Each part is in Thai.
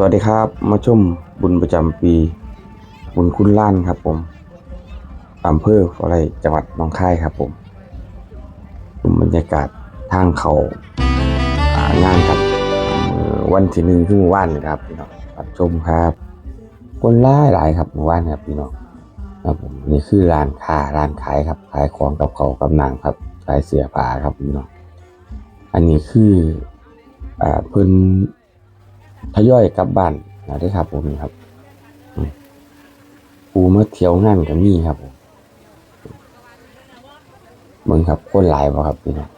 สวัสดีครับ มาชมบุญประจำปี บุญคุณล้านครับผมอำเภออะไรจังหวัดหนองคายครับผมชมบรรยากาศทางเขาางานครับวันที่หนึ่งคือเมื่อวานครับพี่น้องรับชมครับ คนล่ายหลายครับเมื่อวานครับพี่น้องครับผมนี่คือร้านค้าร้านขายครับขายของกับเขากับหนังครับขายเสียผ้าครับพี่น้องอันนี้คืออ่าเพิ่น ทยอยกลับบ้านนะได้ครับ ผมครับปูมาเที่ยวงานกับมี่ครับผมเบิ่งครับคนหลายบ่ครับพี่น้อง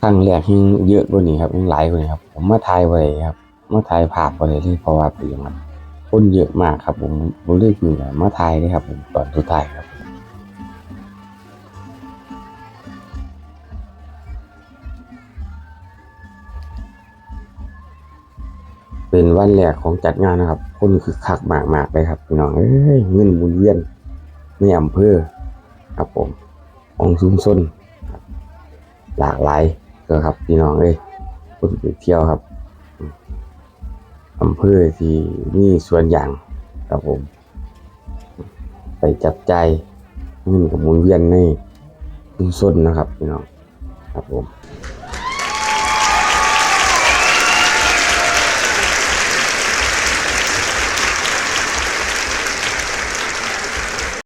ครั้งแรกยังเยอะกว่านี้ครับยังหลายกว่านี้ครับ ผมมาถ่ายไว้ครับมาถ่ายภาพไว้เลยเพราะว่าเป็นอย่างนั้นคนเยอะมากครับ ผมผมเลยมีแต่มาถ่ายเลยครับ ผมตอนสุดท้ายครับ เป็นวันแรกของจัดงานนะครับ คนคือคักมากมากๆเลยครับพี่น้องเอ้ยเงินหมุนเวียนในอำเภอครับผมองชุมชนหลากหลายก็ครับพี่น้องเอ้ยคนไปเที่ยวครับอำเภอที่มีส่วนยางครับผม ไปจับใจเงินกับมุนเวียนในชุมชนนะครับพี่น้องครับผม